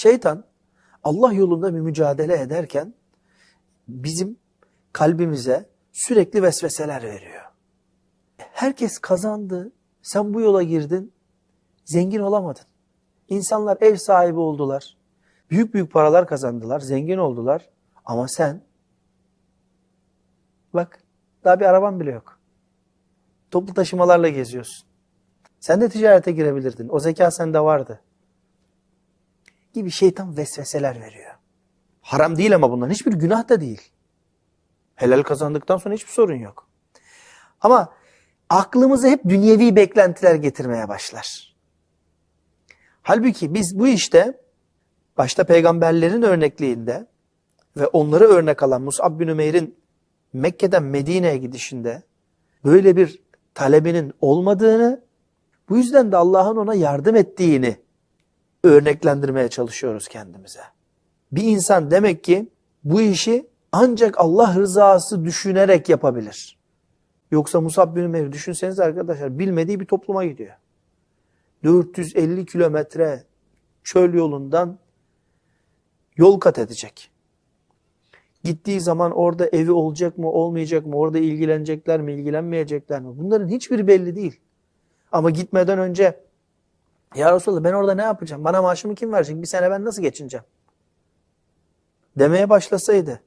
Şeytan Allah yolunda bir mücadele ederken bizim kalbimize sürekli vesveseler veriyor. Herkes kazandı. Sen bu yola girdin. Zengin olamadın. İnsanlar ev sahibi oldular. Büyük büyük paralar kazandılar. Zengin oldular. Ama sen bak daha bir araban bile yok. Toplu taşımalarla geziyorsun. Sen de ticarete girebilirdin. O zeka sende vardı. Gibi şeytan vesveseler veriyor. Haram değil ama bunların hiçbir günah da değil. Helal kazandıktan sonra hiçbir sorun yok. Ama aklımıza hep dünyevi beklentiler getirmeye başlar. Halbuki biz bu işte başta peygamberlerin örnekliğinde ve onları örnek alan Mus'ab bin Ümeyr'in Mekke'den Medine'ye gidişinde böyle bir talebinin olmadığını, bu yüzden de Allah'ın ona yardım ettiğini örneklendirmeye çalışıyoruz kendimize. Bir insan demek ki bu işi ancak Allah rızası düşünerek yapabilir. Yoksa Musab bin Ömer düşünseniz arkadaşlar bilmediği bir topluma gidiyor. 450 kilometre çöl yolundan yol kat edecek. Gittiği zaman orada evi olacak mı olmayacak mı, orada ilgilenecekler mi ilgilenmeyecekler mi? Bunların hiçbiri belli değil. Ama gitmeden önce ya Resulallah ben orada ne yapacağım? Bana maaşımı kim verecek? Bir sene ben nasıl geçineceğim? Demeye başlasaydı.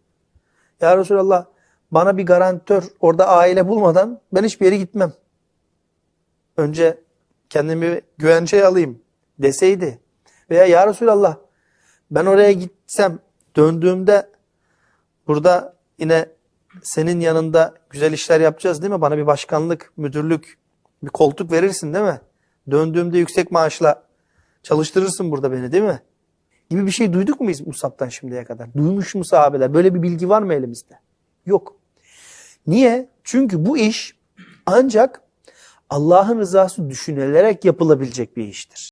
Ya Resulallah bana bir garantör orada aile bulmadan ben hiçbir yere gitmem. Önce kendimi güvenceye alayım deseydi. Veya Ya Resulallah ben oraya gitsem döndüğümde burada yine senin yanında güzel işler yapacağız değil mi? Bana bir başkanlık, müdürlük, bir koltuk verirsin değil mi? Döndüğümde yüksek maaşla çalıştırırsın burada beni değil mi? Gibi bir şey duyduk mu biz Musab'tan şimdiye kadar? Duymuş mu sahabeler? Böyle bir bilgi var mı elimizde? Yok. Niye? Çünkü bu iş ancak Allah'ın rızası düşünülerek yapılabilecek bir iştir.